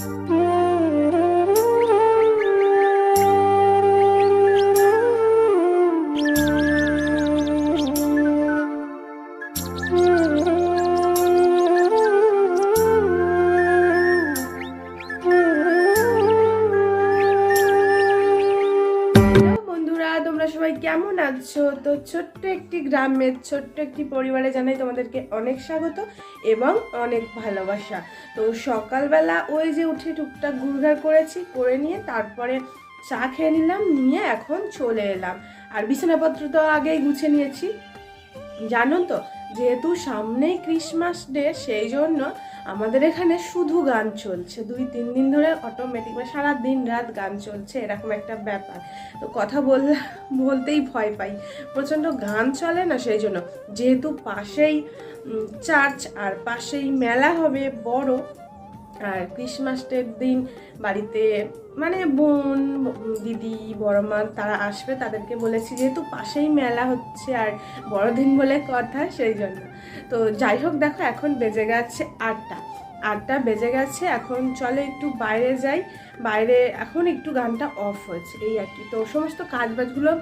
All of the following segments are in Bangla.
Mm-hmm. সবাই কেমন আছো? তো ছোট্ট একটি গ্রামের ছোট্ট একটি পরিবারে জানাই তোমাদেরকে অনেক স্বাগত এবং অনেক ভালোবাসা। তো সকালবেলা ওই যে উঠে টুকটাক ঘুরঘার করেছি, করে নিয়ে তারপরে চা খেয়ে নিলাম, নিয়ে এখন চলে এলাম। আর বিছানাপত্র তো আগেই গুছিয়ে নিয়েছি। জানো তো, যেহেতু সামনেই ক্রিসমাস ডে সেই জন্য আমাদের এখানে শুধু গান চলছে। দুই, তিন দিন ধরে অটোমেটিক মানে সারা দিন রাত গান চলছে, এরকম একটা ব্যাপার। তো কথা বল বলতেই ভয় পাই। প্রচণ্ড গান চলে না সেই জন্য? যেহেতু পাশেই চার্চ আর পাশেই মেলা হবে, বড় আর ক্রিসমাস ডের দিন বাড়িতে মানে বোন, দিদি বড় মা তারা আসবে, তাদেরকে বলেছি যেহেতু পাশেই মেলা হচ্ছে আর বড়দিন বলে কথা, সেই জন্য। তো যাই হোক, দেখো এখন বেজে গেছে আটটা। আটটা বেজে গেছে, এখন চলে একটু বাইরে যাই। বাইরে এখন একটু গানটা অফ হয়েছে, এই আর কি। তো সমস্ত কাজ বাজগুলো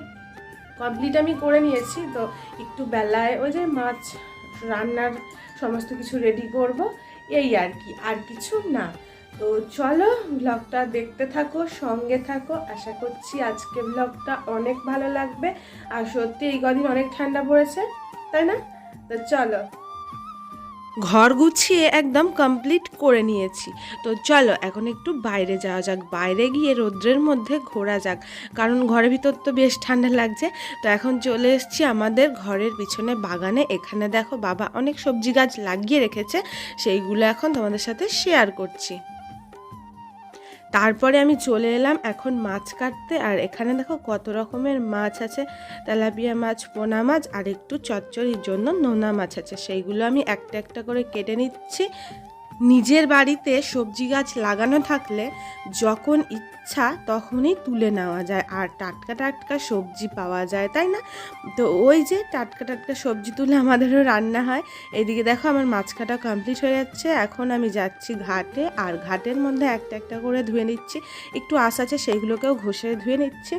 কমপ্লিট আমি করে নিয়েছি, তো একটু বেলায় ওই যে মাছ রান্নার সমস্ত কিছু রেডি করব। এই আর কি, আর কিছু না। তো চলো ব্লগটা দেখতে থাকো, সঙ্গে থাকো। আশা করছি আজকে ব্লগটা অনেক ভালো লাগবে। আর সত্যি এই কদিন অনেক ঠান্ডা পড়েছে, তাই না? তো চলো। ঘর গুছিয়ে একদম কমপ্লিট করে নিয়েছি। তো চলো, এখন একটু বাইরে যাওয়া যাক। বাইরে গিয়ে রোদ্রের মধ্যে ঘোরা যাক। কারণ ঘরের ভিতর তো বেশ ঠান্ডা লাগছে। তো এখন চলে এসছি আমাদের ঘরের পিছনে বাগানে। এখানে দেখো বাবা অনেক সবজি গাছ লাগিয়ে রেখেছে। সেইগুলো এখন তোমাদের সাথে শেয়ার করছি। তারপরে আমি চলে এলাম এখন মাছ কাটতে। আর এখানে দেখো কত রকমের মাছ আছে। তেলাপিয়া মাছ, পোনা মাছ আর একটু চচ্চড়ির জন্য নোনা মাছ আছে। সেইগুলো আমি একটা একটা করে কেটে নিচ্ছি। নিজের বাড়িতে সবজি গাছ লাগানো থাকলে যখন ইচ্ছা তখনই তুলে নেওয়া যায়। আর টাটকা টাটকা সবজি পাওয়া যায়, তাই না? তো ওই যে টাটকা টাটকা সবজি তুলে আমাদেরও রান্না হয়। এদিকে দেখো আমার মাছ কাটা কমপ্লিট হয়ে যাচ্ছে। এখন আমি যাচ্ছি ঘাটে, আর ঘাটের মধ্যে একটা একটা করে ধুয়ে নিচ্ছি। একটু আশ আছে, সেইগুলোকেও ঘষে ধুয়ে নিচ্ছি।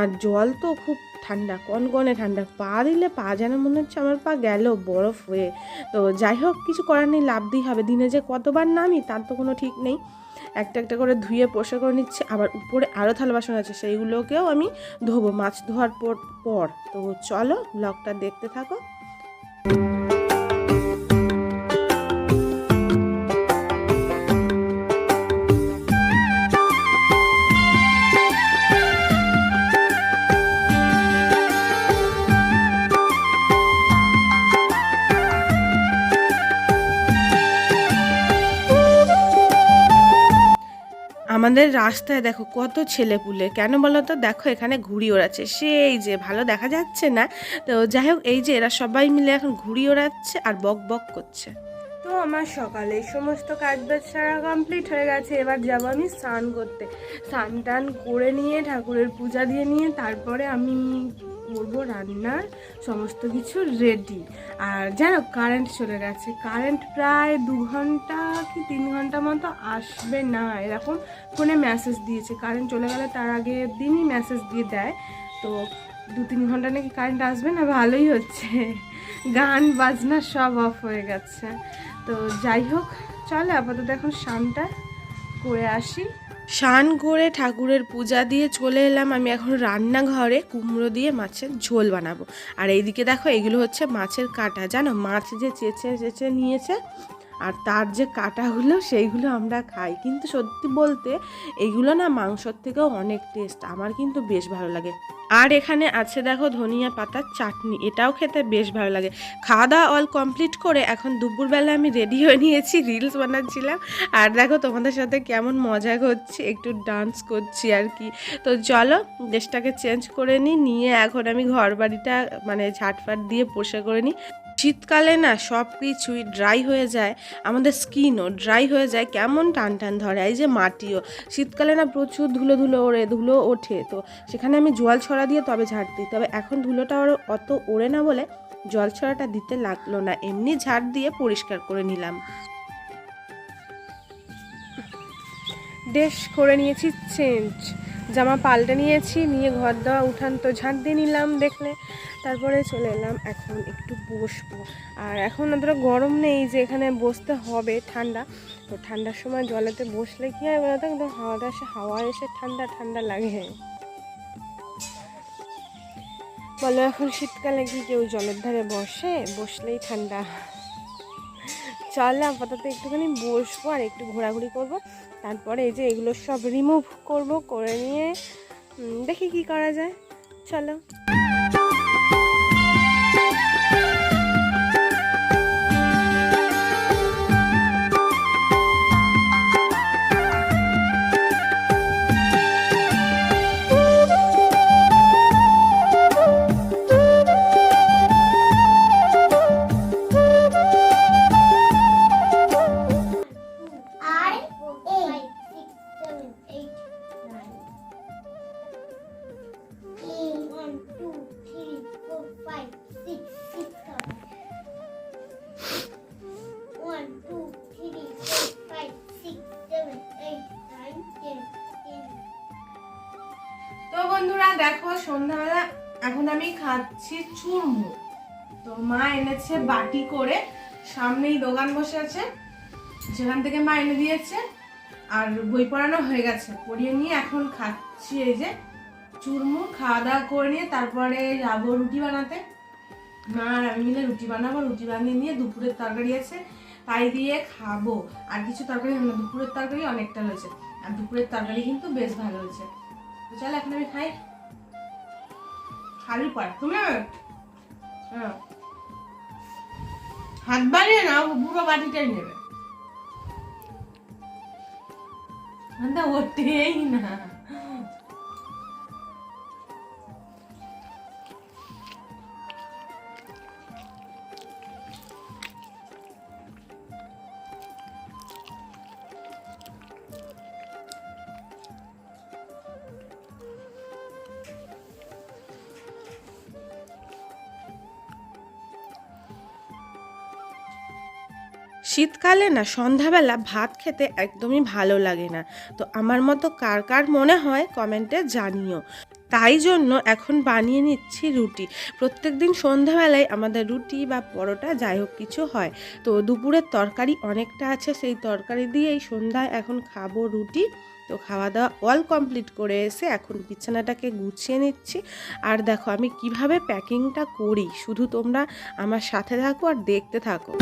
আর জল তো খুব ঠান্ডা, কনকনে ঠান্ডা, পা দিলে পা যেন মনে হচ্ছে আমার পা গেল, বরফ হয়ে। তো যাই হোক, কিছু করার নেই লাভ দিই হবে। দিনে যে কতবার নামি, তার তো কোনো ঠিক নেই। একটা একটা করে ধুয়ে পোষা করে নিচ্ছি। আবার উপরে আরও থালা বাসন আছে, সেইগুলোকেও আমি ধোবো। মাছ ধোয়ার পর পর। তো চলো ব্লগটা দেখতে থাকো। আমাদের রাস্তায় দেখো কত ছেলে পুলে কেন বলো তো দেখো এখানে ঘুড়ি ওড়াচ্ছে। সেই যে ভালো দেখা যাচ্ছে না। তো যাই হোক, এই যে এরা সবাই মিলে এখন ঘুড়ি ওড়াচ্ছে আর বক বক করছে। তো আমার সকালে সমস্ত কাজ বাজ সারা কমপ্লিট হয়ে গেছে। এবার যাব আমি স্নান করতে। স্নান টান করে নিয়ে ঠাকুরের পূজা দিয়ে নিয়ে তারপরে আমি করব রান্নার সমস্ত কিছু রেডি আর জানো কারেন্ট চলে গেছে। কারেন্ট প্রায় দু ঘণ্টা কি তিন ঘণ্টা মতো আসবে না। এরকম ফোনে মেসেজ দিয়েছে। কারেন্ট চলে গেলে তার আগে দিনই মেসেজ দিয়ে দেয়। তো দু তিন ঘণ্টা নাকি কারেন্ট আসবে না? ভালোই হচ্ছে। গান, বাজনা সব অফ হয়ে গেছে। তো যাই হোক, চলো আপাতত এখন শানটা করে আসি। স্নান করে ঠাকুরের পূজা দিয়ে চলে এলাম। আমি এখন রান্নাঘরে কুমড়ো দিয়ে মাছের ঝোল বানাবো। আর এইদিকে দেখো এগুলো হচ্ছে মাছের কাটা। জানো? মাছ যে চেঁচে চেঁচে নিয়েছে আর তার যে কাটাগুলো, সেইগুলো আমরা খাই। কিন্তু সত্যি বলতে, এগুলো না মাংসর থেকেও অনেক টেস্ট আমার কিন্তু বেশ ভালো লাগে। আর এখানে আছে দেখো ধনিয়া পাতার চাটনি। এটাও খেতে বেশ ভালো লাগে। খাওয়া দাওয়া অল কমপ্লিট করে এখন দুপুরবেলা আমি রেডি হয়ে নিয়েছি রিলস বানাচ্ছিলাম। আর দেখো তোমাদের সাথে কেমন মজা করছি, একটু ডান্স করছি আর কি। তো চলো ড্রেসটাকে চেঞ্জ করে নিই, নিয়ে এখন আমি ঘর বাড়িটা মানে ঝাটফাট দিয়ে পোষা করে নিই। শীতকালে না সব কিছুই ড্রাই হয়ে যায়, আমাদের স্কিনও ড্রাই হয়ে যায়, কেমন টান টান ধরে, এই যে মাটিও। শীতকালে না প্রচুর ধুলো ধুলো ওড়ে, ধুলো ওঠে, তো সেখানে আমি জল ছড়া দিয়ে তবে ঝাড় দিই। তবে এখন ধুলোটা অত ওড়ে না বলে জল ছড়াটা দিতে লাগল না, এমনি ঝাড় দিয়ে পরিষ্কার করে নিলাম। ড্রেস করে নিয়েছি চেঞ্জ জামা পাল্টে নিয়েছি, নিয়ে ঘর দেওয়া উঠান তো ঝাঁট দিয়ে নিলাম দেখলে। তারপরে চলে এলাম এখন একটু বসবো। আর এখন অতটা গরম নেই যে এখানে বসতে হবে ঠান্ডা। তো ঠান্ডার সময় জলেতে বসলে কি হয় বলতো? একদম হাওয়াটা এসে, হাওয়া এসে ঠান্ডা ঠান্ডা লাগে। বলো এখন শীতকালে কি কেউ জলের ধারে বসে? বসলেই ঠান্ডা। চল, আপাতত একটুখানি বসবো আর একটু ঘোরাঘুরি করব। তারপরে এই যে এগুলো সব রিমুভ করব, করে নিয়ে দেখি কি করা যায়। চলো। বন্ধুরা, দেখো সন্ধ্যাবেলা এখন আমি খাচ্ছি চুরমু তো মা এনেছে বাটি করে, সামনেই দোকান বসে আছে। সেখান থেকে মা এনে দিয়েছে, আর বই পড়ানো হয়ে গেছে। পড়িয়ে নিয়ে এখন খাচ্ছি এই যে চুরমু খাওয়া দাওয়া করে নিয়ে তারপরে যাব রুটি বানাতে। মা আর আমি মিলে রুটি বানাবো। রুটি বানিয়ে নিয়ে দুপুরের তরকারি আছে, তাই দিয়ে খাব। আর কিছু তরকারি দুপুরের তরকারি অনেকটা রয়েছে। আর দুপুরের তরকারি কিন্তু বেশ ভালো হয়েছে। চল, এখন আমি খাই। খালি পার তুমি? হ্যাঁ। হাত বাড়িয়ে না পুরো বাটিটাই নেবে। না ওঠেই না। শীতকালে না, সন্ধ্যাবেলা ভাত খেতে একদমই ভালো লাগে না। তো আমার মতো কার কার মনে হয় কমেন্টে জানিও। তাই জন্য এখন বানিয়ে নিচ্ছি রুটি। প্রত্যেক দিন সন্ধ্যাবেলায় আমাদের রুটি বা পরোটা যাই হোক কিছু হয়। তো দুপুরের তরকারি অনেকটা আছে, সেই তরকারি দিয়েই সন্ধ্যায় এখন খাব রুটি। তো খাওয়া দাওয়া অল কমপ্লিট করে এসে এখন বিছানাটাকে গুছিয়ে নিচ্ছি। আর দেখো আমি কীভাবে প্যাকিংটা করি, শুধু তোমরা আমার সাথে থাকো আর দেখতে থাকো।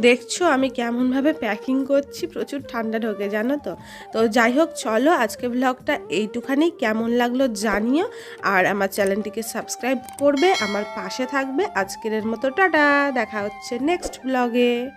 দেখছ আমি কেমনভাবে প্যাকিং করছি? প্রচুর ঠান্ডা ঢোকে, জানো তো? তো যাই হোক, চলো আজকে ব্লগটা এইটুখানি। কেমন লাগল জানিও। আর আমার চ্যানেলটিকে সাবস্ক্রাইব করবে, আমার পাশে থাকবে। আজকের মতো, টাটা! দেখা হচ্ছে নেক্সট ব্লগে